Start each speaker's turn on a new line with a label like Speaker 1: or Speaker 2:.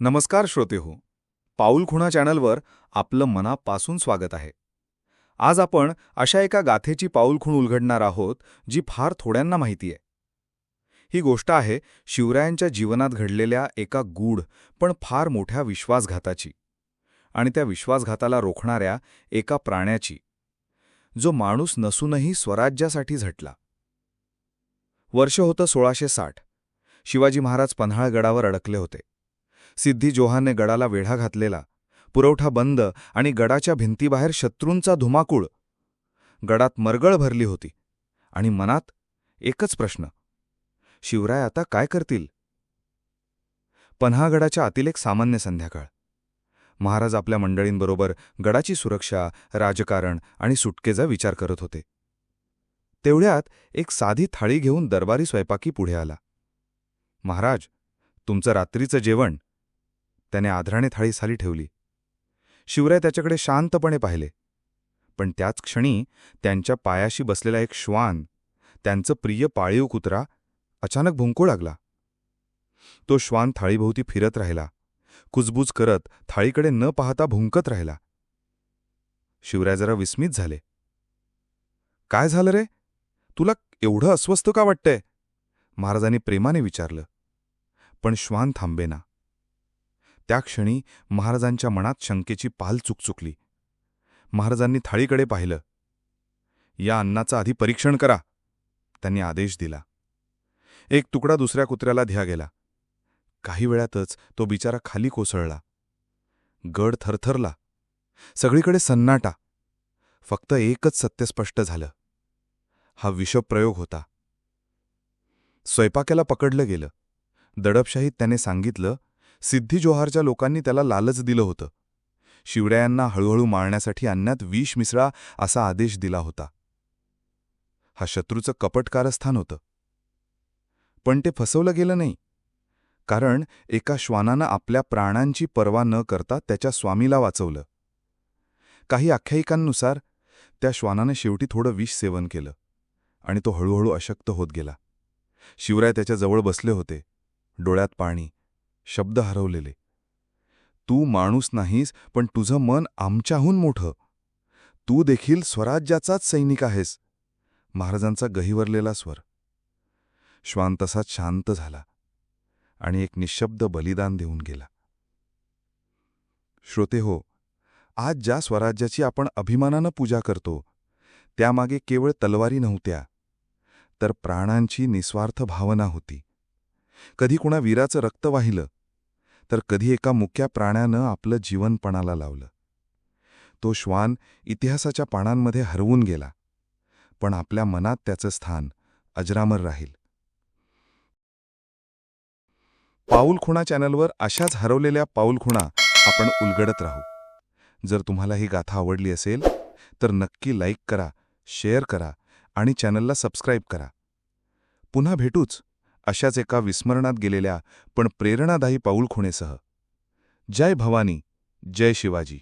Speaker 1: नमस्कार श्रोते हो पाऊलखुणा चॅनलवर आपलं मनापासून स्वागत आहे. आज आपण अशा एका गाथेची पाऊलखुण उलगडणार आहोत जी फार थोड्यांना माहिती आहे. ही गोष्ट आहे शिवरायांच्या जीवनात घडलेल्या एका गूढ पण फार मोठ्या विश्वासघाताची आणि त्या विश्वासघाताला रोखणाऱ्या एका प्राण्याची जो माणूस नसूनही स्वराज्यासाठी झटला. वर्ष होतं सोळाशे साठ. शिवाजी महाराज पन्हाळगडावर अडकले होते. सिद्धी जोहानने गडाला वेढा घातलेला. पुरवठा बंद आणि गडाच्या भिंतीबाहेर शत्रूंचा धुमाकूळ. गडात मरगळ भरली होती. आणि मनात एकच प्रश्न. शिवराय आता काय करतील? पन्हागडाच्या आतील एक सामान्य संध्याकाळ. महाराज आपल्या मंडळींबरोबर गडाची सुरक्षा राजकारण आणि सुटकेचा विचार करत होते. तेवढ्यात एक साधी थाळी घेऊन दरबारी स्वयंपाकी पुढे आला. महाराज तुमचं रात्रीचं जेवण त्याने आधराने थाळी साली ठेवली. शिवराय त्याच्याकडे शांतपणे पाहिले. पण त्याच क्षणी त्यांच्या पायाशी बसलेला एक श्वान त्यांचं प्रिय पाळीव कुत्रा अचानक भुंकू लागला. तो श्वान थाळीभोवती फिरत राहिला. कुजबूज करत थाळीकडे न पाहता भुंकत राहिला. शिवराय जरा विस्मित झाले. काय झालं रे? तुला एवढं अस्वस्थ का वाटतंय? महाराजांनी प्रेमाने विचारलं. पण श्वान थांबेना. त्या क्षणी महाराजांच्या मनात शंकेची पाल चुकचुकली. महाराजांनी थाळीकडे पाहिलं. या अन्नाचं आधी परीक्षण करा त्यांनी आदेश दिला. एक तुकडा दुसऱ्या कुत्र्याला ध्या गेला. काही वेळातच तो बिचारा खाली कोसळला. गड थरथरला. सगळीकडे सन्नाटा. फक्त एकच सत्य स्पष्ट झालं. हा विषप्रयोग होता. स्वयंपाक्याला पकडलं गेलं. दडपशाहीत त्याने सांगितलं सिद्धी जोहारच्या लोकांनी त्याला लालच दिलं होतं. शिवरायांना हळूहळू मारण्यासाठी अन्नात विष मिसळा असा आदेश दिला होता. हा शत्रूचं कपट कारस्थान होतं. पण ते फसवलं गेलं नाही. कारण एका श्वानानं आपल्या प्राणांची पर्वा न करता त्याच्या स्वामीला वाचवलं. काही आख्यायिकांनुसार त्या श्वानानं शेवटी थोडं विष सेवन केलं आणि तो हळूहळू अशक्त होत गेला. शिवराय त्याच्याजवळ बसले होते. डोळ्यात पाणी शब्द हरवलेले. तू माणूस नाहीस पण तुझं मन आमच्याहून मोठं. तू देखील स्वराज्याचाच सैनिक आहेस. महाराजांचा गहिवरलेला स्वर. श्वान तसाच शांत झाला आणि एक निशब्द बलिदान देऊन गेला. श्रोते हो आज ज्या स्वराज्याची आपण अभिमानानं पूजा करतो त्यामागे केवळ तलवारी नव्हत्या तर प्राणांची निस्वार्थ भावना होती. कधी कुणा वीराचं रक्त वाहिलं तर कधी एका मुक्या प्राण्यानं आपलं जीवनपणाला लावलं. तो श्वान इतिहासाच्या पानांमध्ये हरवून गेला पण आपल्या मनात त्याचं स्थान अजरामर राहील. पाऊलखुणा चॅनलवर अशाच हरवलेल्या पाऊलखुणा आपण उलगडत राहू. जर तुम्हाला ही गाथा आवडली असेल तर नक्की लाईक करा शेअर करा आणि चॅनलला सबस्क्राईब करा. पुन्हा भेटूच. अशाच एका विस्मरणात गेलेल्या पण प्रेरणादायी पाऊलखुणेसह जय भवानी जय शिवाजी.